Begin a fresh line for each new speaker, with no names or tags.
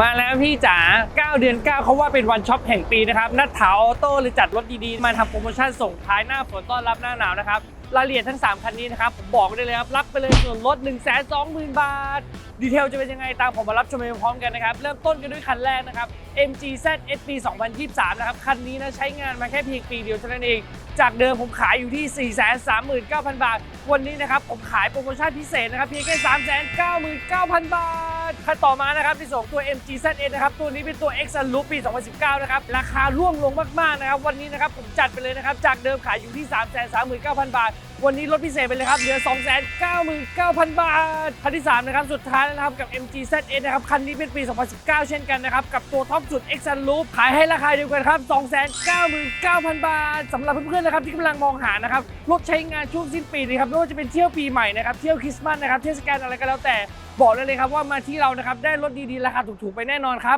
มาแล้วพี่จ๋า 9 เดือน 9 เขาว่าเป็นวันช็อปแห่งปีนะครับนัดถาออโต้เลยจัดรถดีๆ มาทำโปรโมชั่นส่งท้ายหน้าฝนต้อนรับหน้าหนาวนะครับรายละเอียดทั้ง 3 คันนี้นะครับ ผมบอกได้เลยครับ รับไปเลยส่วนลด 1 2 0 0 0 0 บาท ดีเทลจะเป็นยังไงตามผมมารับชมไปพร้อมกันนะครับ เริ่มต้นกันด้วยคันแรกนะครับ MG Z S ปี2023 นะครับ คันนี้นะใช้งานมาแค่เพียงปีเดียวเท่านั้นเอง จากเดิมผมขายอยู่ที่ 439,000 บาท วันนี้นะครับผมขายโปรโมชั่นพิเศษนะครับเพียงแค่ 399,000 บาท คันต่อมานะครับที่ส่งตัว MG ZS นะครับตัวนี้เป็นตัว X Loop ปี 2019 นะครับราคาร่วงลงมากๆนะครับวันนี้นะครับผมจัดไปเลยนะครับจากเดิมขายอยู่ที่ 339,000 บาท วันนี้ลดพิเศษไปเลยครับเหลือ 299,000 บาท คันที่ 3 นะครับ สุดท้ายนะครับ กับ MG ZS นะครับ คันนี้เป็นปี 2019 เช่นกันนะครับ กับตัวท็อปสุด X Loop ขายให้ราคาเดียวกันครับ 299,000 บาทสำหรับเพื่อนๆนะครับที่กำลังมองหานะครับรถใช้งานช่วงสิ้นปีนะครับไม่ว่าจะเป็นเที่ยวปีใหม่นะครับเที่ยวคริสต์มาสนะครับเทศกาลอะไรก็แล้วแต่บอกได้เลยครับว่ามาที่เรานะครับได้รถดีๆราคาถูกๆไปแน่นอนครับ